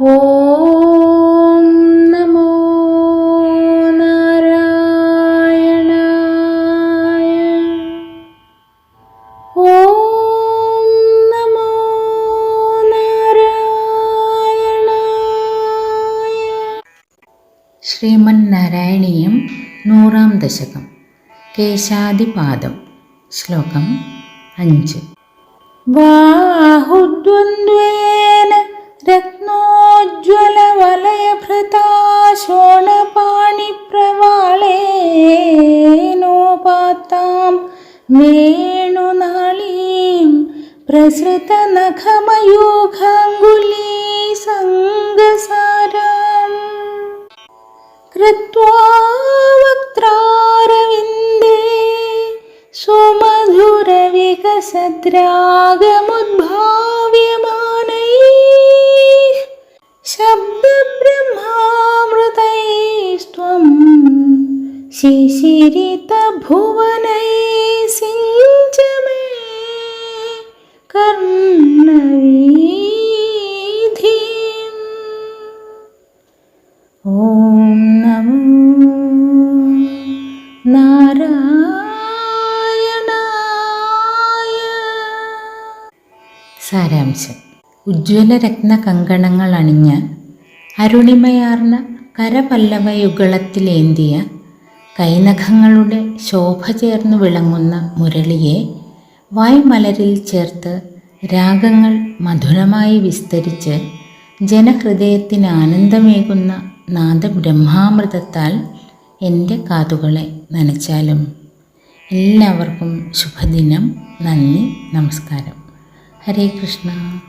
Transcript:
ഓം നമോ നാരായണായ. ഓം നമോ നാരായണായ. ശ്രീമൻ നാരായണീയം നൂറാം ദശകം. കേശാദിപാദം. ശ്ലോകം അഞ്ച്. ബാഹുദ്വന്ദ്വേ वेणुनाळीं प्रसृतनखमयूखाङ्गुली सङ्गसारम् कृत्वा वक्त्रारविन्दे सुमधुरविकसद्रागमुद्भाव्यमानैः शब्दब्रह्मामृतैस्त्वं शिशिरितभुवन ഓം നമോ നാരായണായ. സാരാംശം. ഉജ്ജ്വലരത്ന കങ്കണങ്ങൾ അണിഞ്ഞ അരുണിമയാർന്ന കരപല്ലവയുഗളത്തിലേന്തിയ കൈനഖങ്ങളുടെ ശോഭ ചേർന്നു വിളങ്ങുന്ന മുരളിയെ വായ്മലരിൽ ചേർത്ത് രാഗങ്ങൾ മധുരമായി വിസ്തരിച്ച് ജനഹൃദയത്തിന് ആനന്ദമേകുന്ന നാദബ്രഹ്മാമൃതത്താൽ എന്റെ കാതുകളെ നനച്ചാലും എല്ലാവർക്കും ശുഭദിനം. നന്ദി നമസ്കാരം. ഹരേ കൃഷ്ണ.